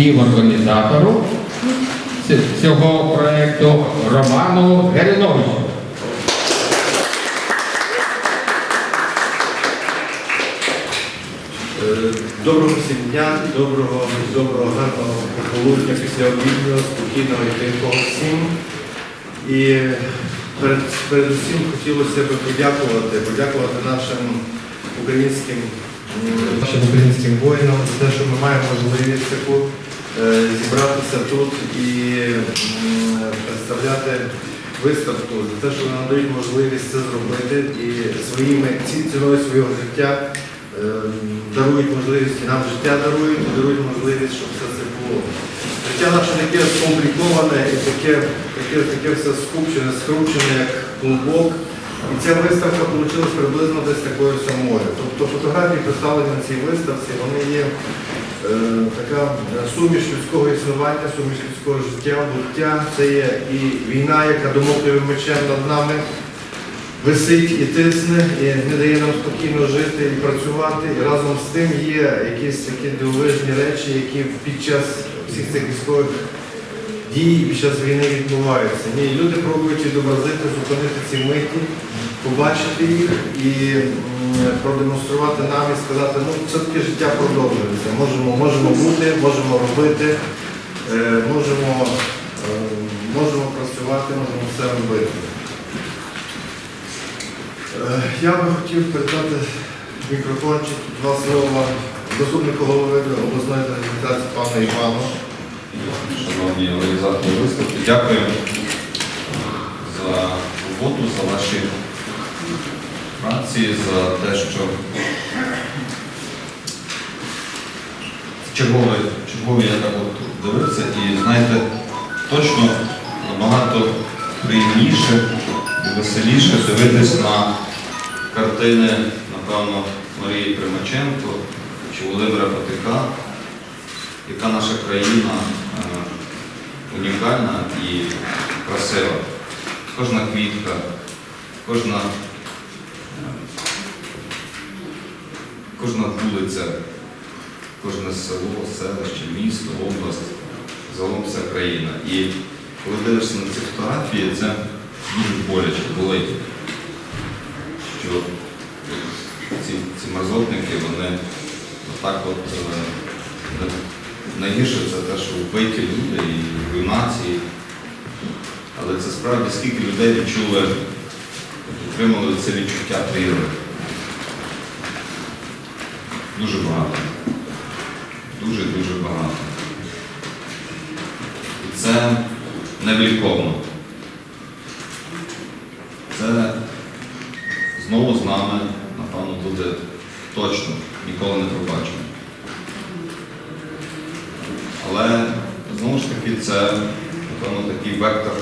співорганізатору цього проєкту Роману Гериновичу. Е, Доброго всім дня, доброго, доброго гарного пополудня після обіднього, спокійного і тихого всім. І перед, передусім хотілося б подякувати, подякувати нашим українським, нашим українським воїнам за те, що ми маємо можливість таку зібратися тут і представляти виставку, за те, що вони надають можливість це зробити і своїми ціною свого життя е, дарують можливість, нам життя дарують, і дарують можливість, щоб все це було. Життя наше таке скомпліковане і таке, таке, таке все скупчене, скручене, як клубок. І ця виставка вийшла приблизно десь такою самою. Тобто фотографії, представлені на цій виставці, вони є е, така суміш людського існування, суміш людського життя, буття. Це є і війна, яка домоклює мечем над нами висить і тисне, і не дає нам спокійно жити і працювати. І разом з тим є якісь такі дивовижні речі, які під час всіх цих військових дій під час війни відбуваються. Ні, люди пробують відобразити, зупинити ці миті, побачити їх і продемонструвати нам і сказати, ну все-таки життя продовжується. Можемо, можемо бути, можемо робити, е, можемо, е, можемо працювати, можемо все робити. Е, Я би хотів передати мікрофончик, два слова заступнику голови обласної адміністрації пану Івану. Шановні організатори виставки, дякую за роботу, за ваші праці, за те, що черговий, черговий я так от дивився і знаєте, точно набагато приємніше і веселіше дивитись на картини, напевно, Марії Примаченко чи Володимира Патика, яка наша країна е, унікальна і красива. Кожна квітка, кожна, е, кожна вулиця, кожне село, селище, місто, область, загалом вся країна. І коли дивишся на ці фотографії, це дуже боляче болить. Що ці, ці мерзотники, вони отак от е, найгірше це те, що вбиті люди і в нації. Але це справді скільки людей відчули, отримали це відчуття прірви. Дуже багато. Дуже-дуже багато. І це невліковно. Це знову з нами, напевно, буде точно, ніколи не пробачимо. Але знову ж таки це, напевно, такий вектор,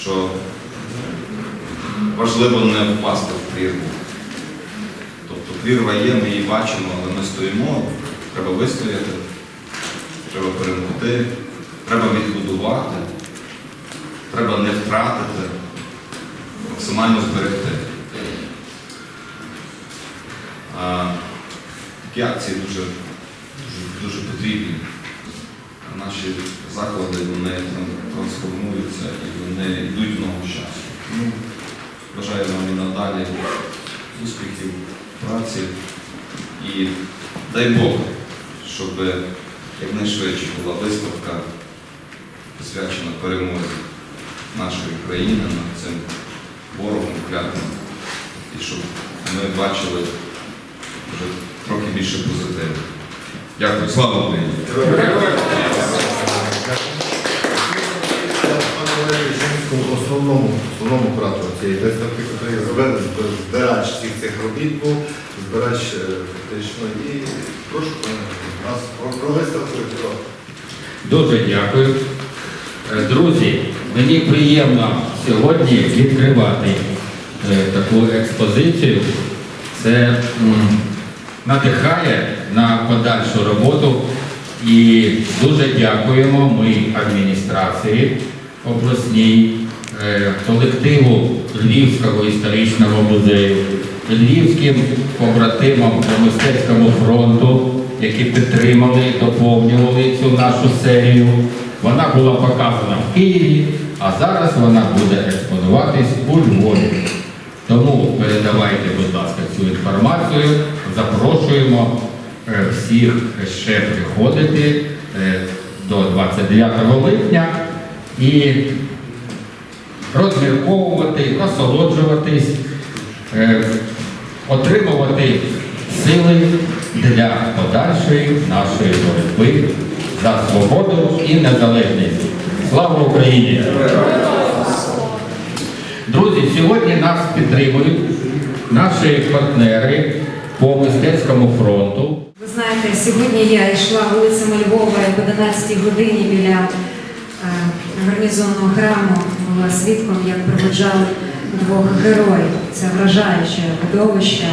що важливо не впасти в прірву. Прірва є, ми її бачимо, але ми стоїмо, треба вистояти, треба перемогти, треба відбудувати, треба не втратити, максимально зберегти. А, Такі акції дуже, дуже, дуже потрібні. Наші заклади вони тран- трансформуються і вони йдуть в ногу часу. Бажаю вам і надалі успіхів, праці і дай Бог, щоб якнайшвидше була виставка присвячена перемозі нашої країни над цим ворогом клятим. І щоб ми бачили вже трохи більше позитиву. Дякую, слава Україні! Жінському, основному, основному куратору цієї виставки, який збирач, всіх цих робіт був, збирач е, фактично. І прошу нас про, виставку. Дуже дякую. Е, Друзі, мені приємно сьогодні відкривати е, таку експозицію. Це надихає на подальшу роботу І дуже дякуємо ми адміністрації обласній, колективу Львівського історичного музею, львівським побратимам по мистецькому фронту, які підтримали, доповнювали цю нашу серію. Вона була показана в Києві, а зараз вона буде експонуватись у Львові. Тому передавайте, будь ласка, цю інформацію. Запрошуємо е, всіх ще приходити е, до 29 липня і розмірковувати, насолоджуватись, е, отримувати сили для подальшої нашої боротьби за свободу і незалежність. Слава Україні! Друзі, сьогодні нас підтримують наші партнери по мистецькому фронту. Ви знаєте, сьогодні я йшла вулицями Львова і об 11 годині біля е, гарнізонного храму, була свідком, як проводжали двох героїв. Це вражаюче видовище,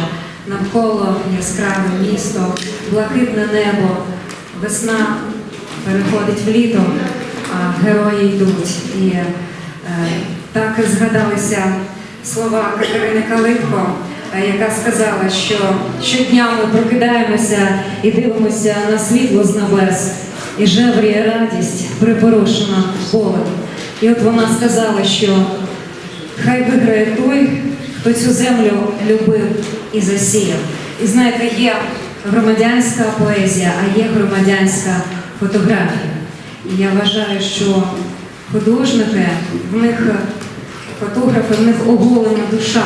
навколо яскраве місто, блакитне небо, весна переходить в літо, а герої йдуть. І е, так згадалися слова Катерини Калитко, е, яка сказала, що щодня ми прокидаємося і дивимося на світло з небес, і жевріє радість припорошена болем. І от вона сказала, що хай виграє той, хто цю землю любив і засіяв. І знаєте, є громадянська поезія, а є громадянська фотографія. І я вважаю, що художники, в них фотографи, в них оголена душа.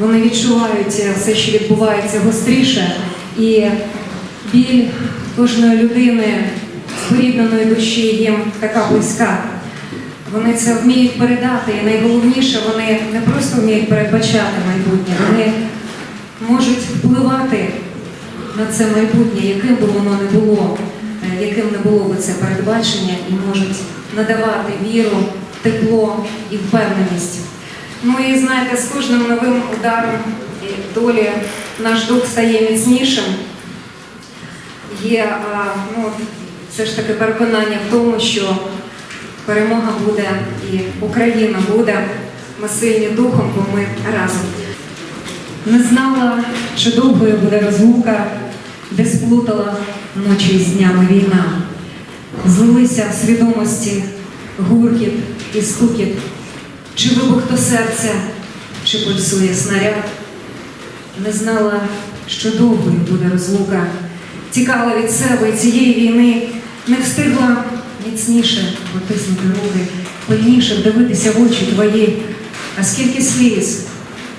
Вони відчувають все, що відбувається гостріше, і біль кожної людини спорідненої душі їм така близька. Вони це вміють передати, і найголовніше, вони не просто вміють передбачати майбутнє, вони можуть впливати на це майбутнє, яким би воно не було, е, яким не було би це передбачення, і можуть надавати віру, тепло і впевненість. Ну і знаєте, з кожним новим ударом долі наш дух стає міцнішим. Є ну, все ж таки переконання в тому, що перемога буде і Україна буде. Ми сильні духом, бо ми разом. Не знала, чи довгою буде розлука, де сплутала ночі з днями війна. Злилися в свідомості гуркіт і стукіт, чи вибух до серця, чи пульсує снаряд. Не знала, що довгою буде розлука. Тікала від себе цієї війни, не встигла міцніше потиснути руки, пильніше вдивитися в очі твої. А скільки сліз,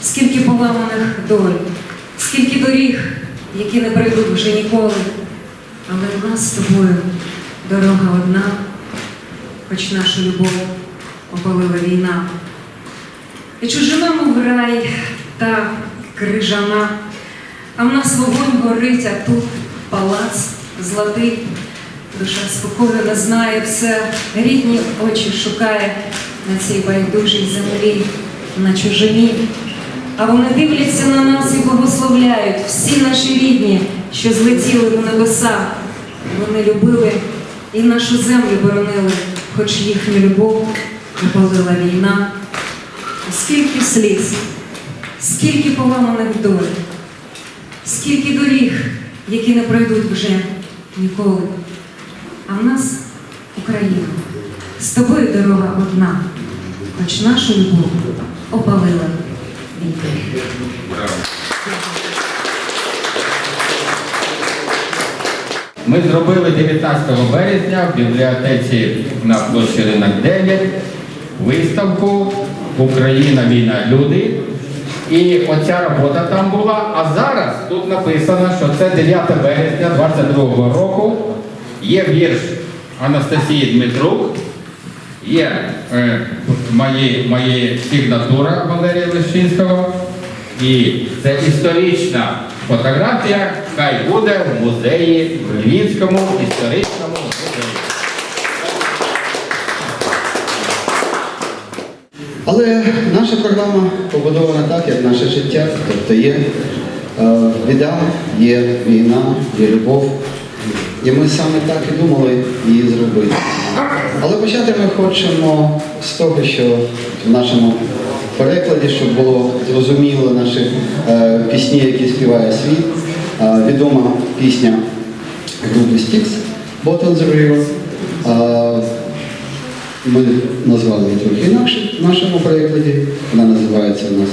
скільки поламаних доль, скільки доріг, які не прийдуть вже ніколи. Але в нас з тобою дорога одна, хоч нашу любов опалила війна. І чужина, мов рай та крижана, а в нас вогонь горить, а тут палац золотий. Душа спокою не знає все, рідні очі шукає на цій байдужій землі, на чужині. А вони дивляться на нас і благословляють всі наші рідні, що злетіли в небеса. Вони любили і нашу землю боронили, хоч їхню любов опалила війна. Скільки сліз, скільки поламаних доль, скільки доріг, які не пройдуть вже ніколи. А в нас Україна. З тобою дорога одна, хоч нашу любов опалила. Браво. Ми зробили 19 березня в бібліотеці на площі Ринок 9 виставку Україна, війна, люди. І оця робота там була. А зараз тут написано, що це 9 березня 22 року. Є вірш Анастасії Дмитрук, є е, мої, сигнатура Валерія Лещинського. І це історична фотографія, хай буде в музеї, в Львівському історичному музеї. Але наша програма побудована так, як наше життя. Тобто є е, біда, є війна, є любов. І ми саме так і думали її зробити. Але почати ми хочемо з того, що в нашому перекладі, щоб було зрозуміло наші е, пісні, які співає світ. Е, відома пісня групи Styx «Boat on River». Е, ми назвали її трохи інакше в нашому перекладі. Вона називається у нас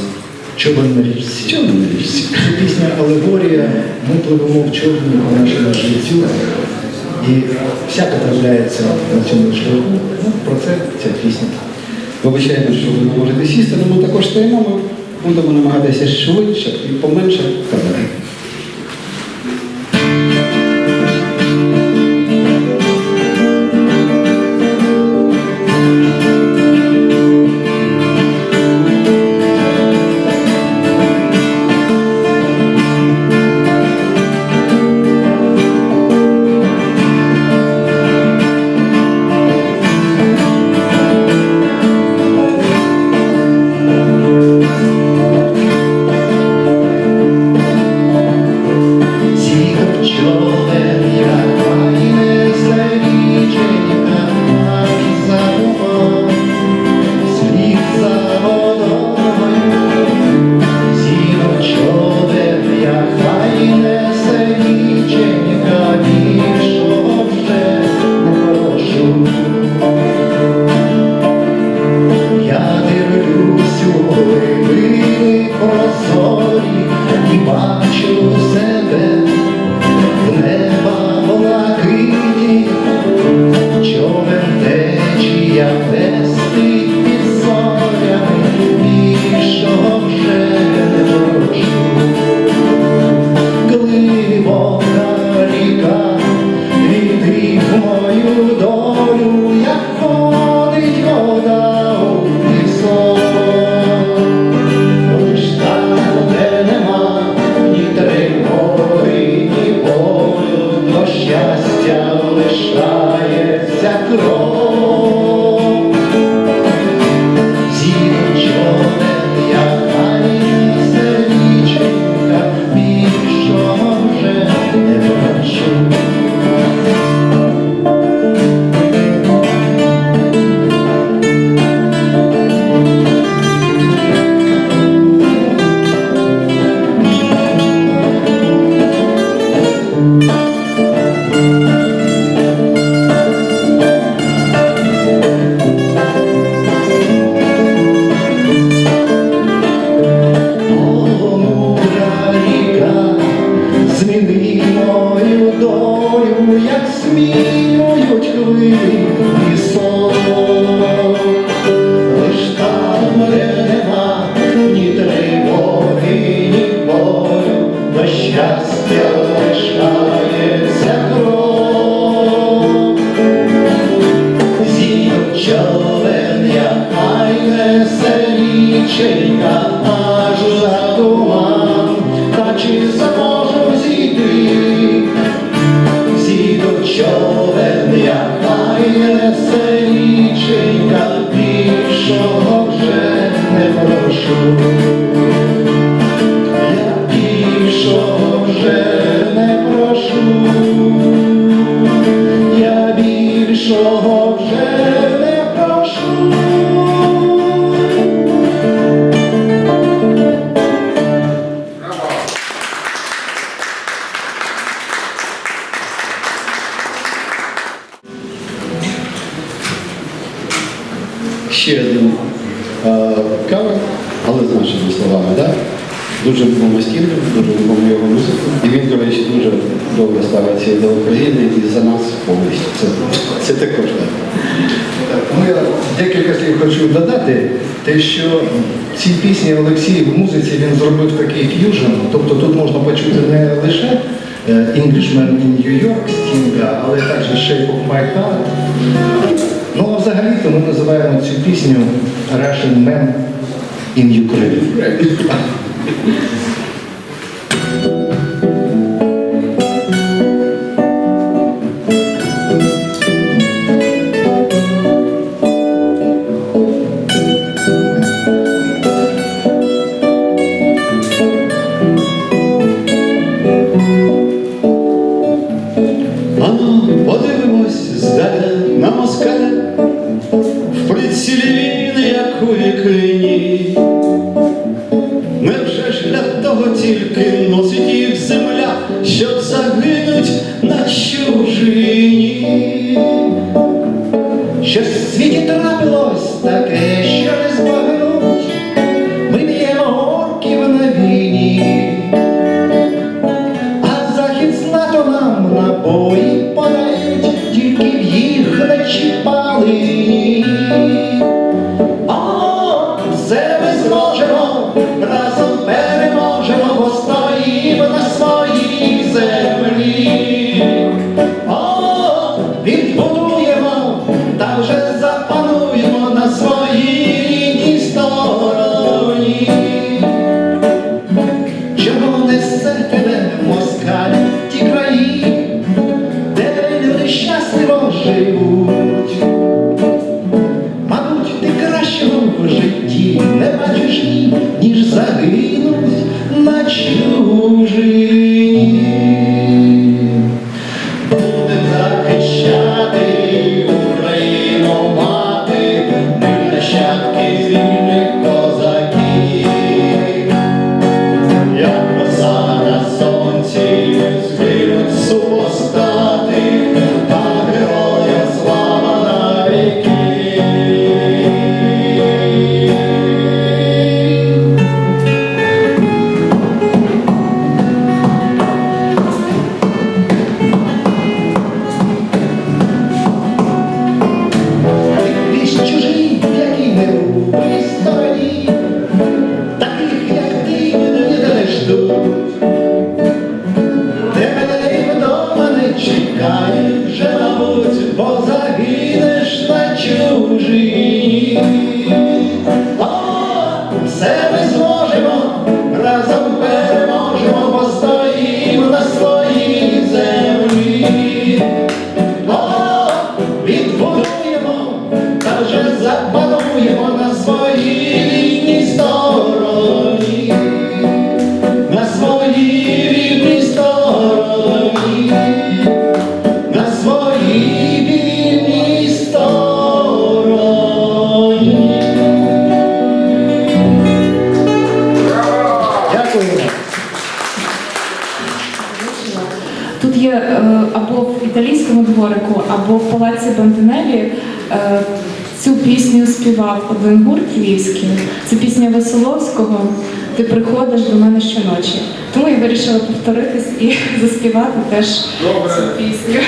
Човен на річці. «Човен на річці». Це пісня алегорія. Ми пливемо в човні по нашому життю. І всяке трапляється на цьому шляху. Ну, про це ця пісня. Вибачаємо, що ви не можете сісти, але ми також стоїмо, ми будемо намагатися швидше і поменше казати. show. Englishman in New York Кінга, але також Shape of My Heart. Ну а взагалі-то ми називаємо цю пісню Russian Man in Ukraine. в палаці Бандинелі е, цю пісню співав один гурт львівський. Це пісня Веселовського Ти приходиш до мене щоночі. Тому я вирішила повторитись і заспівати теж Добре. цю пісню.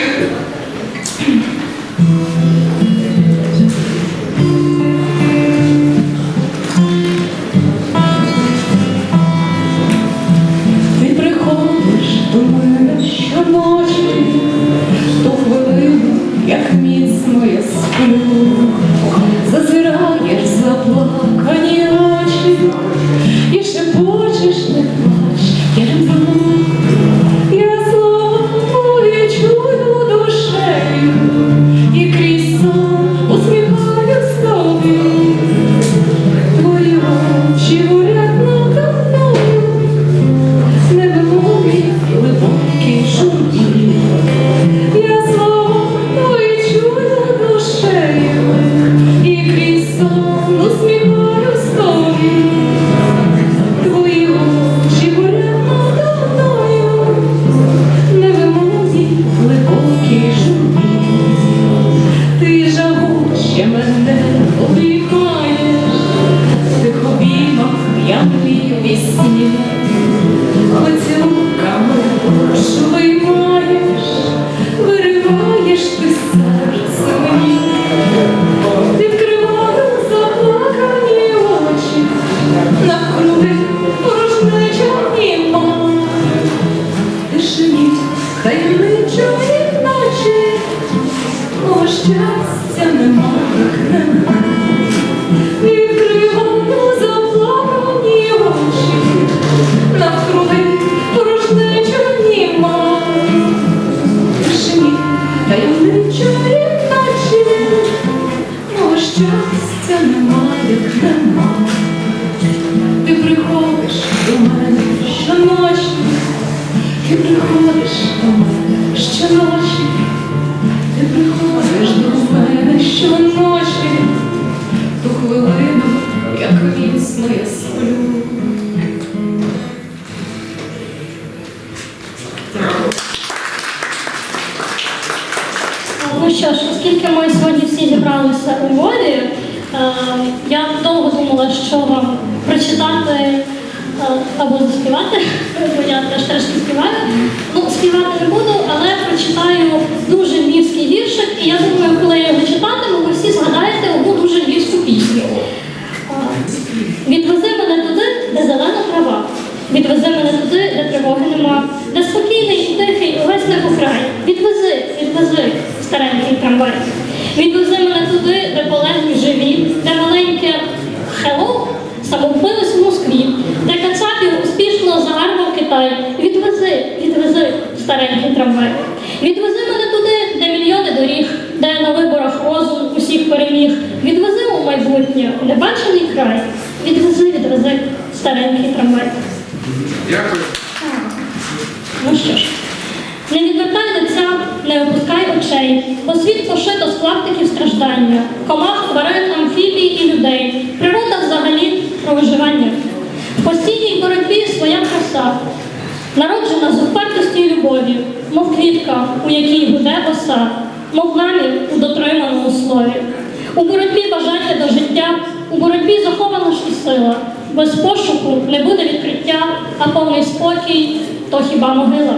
Щастя немає, як нема, ти приходиш до мене щоночі, ти приходиш до мене. Відвези мене туди, де зелена трава. Відвези мене туди, де тривоги нема, де спокійний тихий увесь небокрай. Відвези, відвези, старенький трамвай. Відвези мене туди, де полеглі живі, де маленьке хело самовбилось в Москві, де Кацапів успішно загарбав Китай. Відвези, відвези, старенький трамвай. Відвези мене туди, де мільйони доріг, де на виборах розум усіх переміг. Відвези у майбутнє, у небачений край. Відвези, відвези, старенький трамвай. Дякую. Ну що ж, не відвертай лиця, не опускай очей, бо світ пошито з клаптиків страждання, комах, тварин, амфібій і людей, природа взагалі про виживання. В постійній боротьбі своя краса, народжена з впертості і любові, мов квітка, у якій гуде оса, мов намір у дотриманому слові. У боротьбі бажання до життя, у боротьбі захована ж і сила. Без пошуку не буде відкриття, а повний спокій то хіба могила.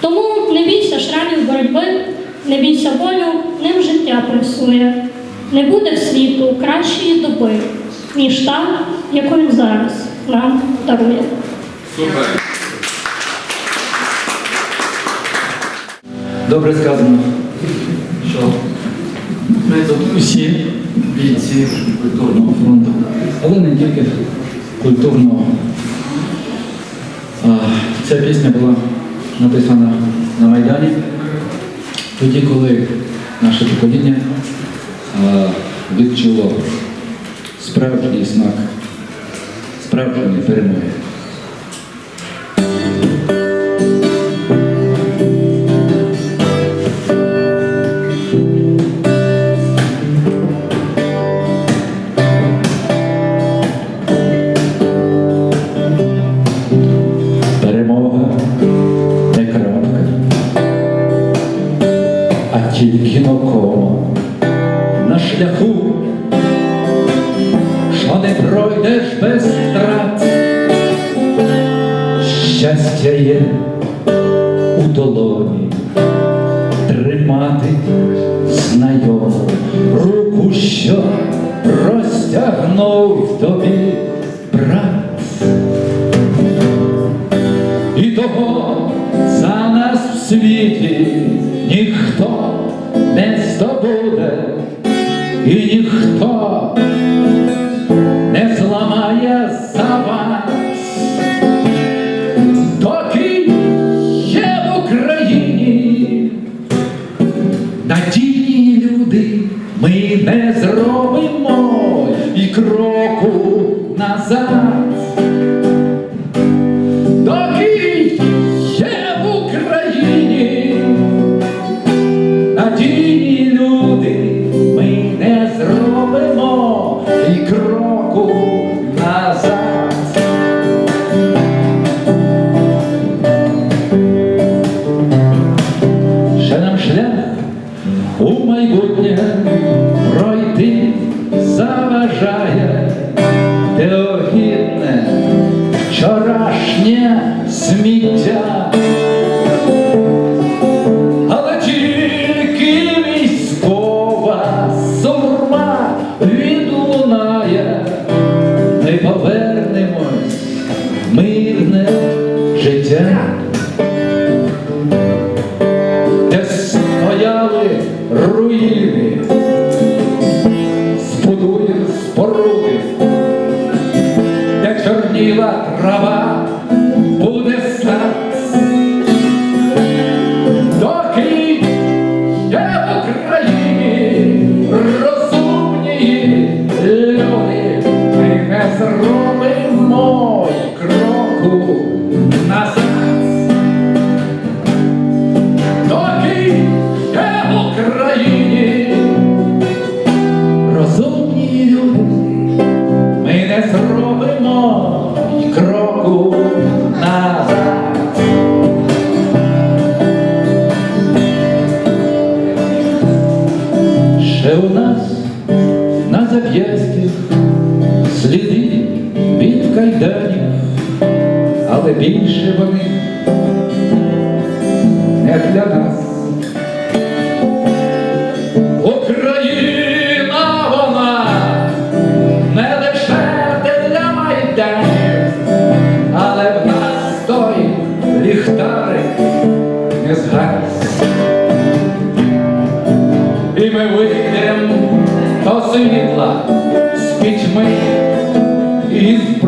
Тому не бійся шрамів боротьби, не бійся болю, ним життя пресує. Не буде в світу кращої доби, ніж та, яку він зараз нам дарує. Супер. Добре сказано, що ми тут усі бійці культурного фронту, але не тільки культурного. Ця пісня була написана на Майдані, тоді, коли наше покоління відчуло справжній смак, справжньої перемоги. Світі ніхто не здобуде, і ніхто не зламає за вас, доки є в Україні надійні люди, ми не зробимо і кроку назад. 주님의 스미 і з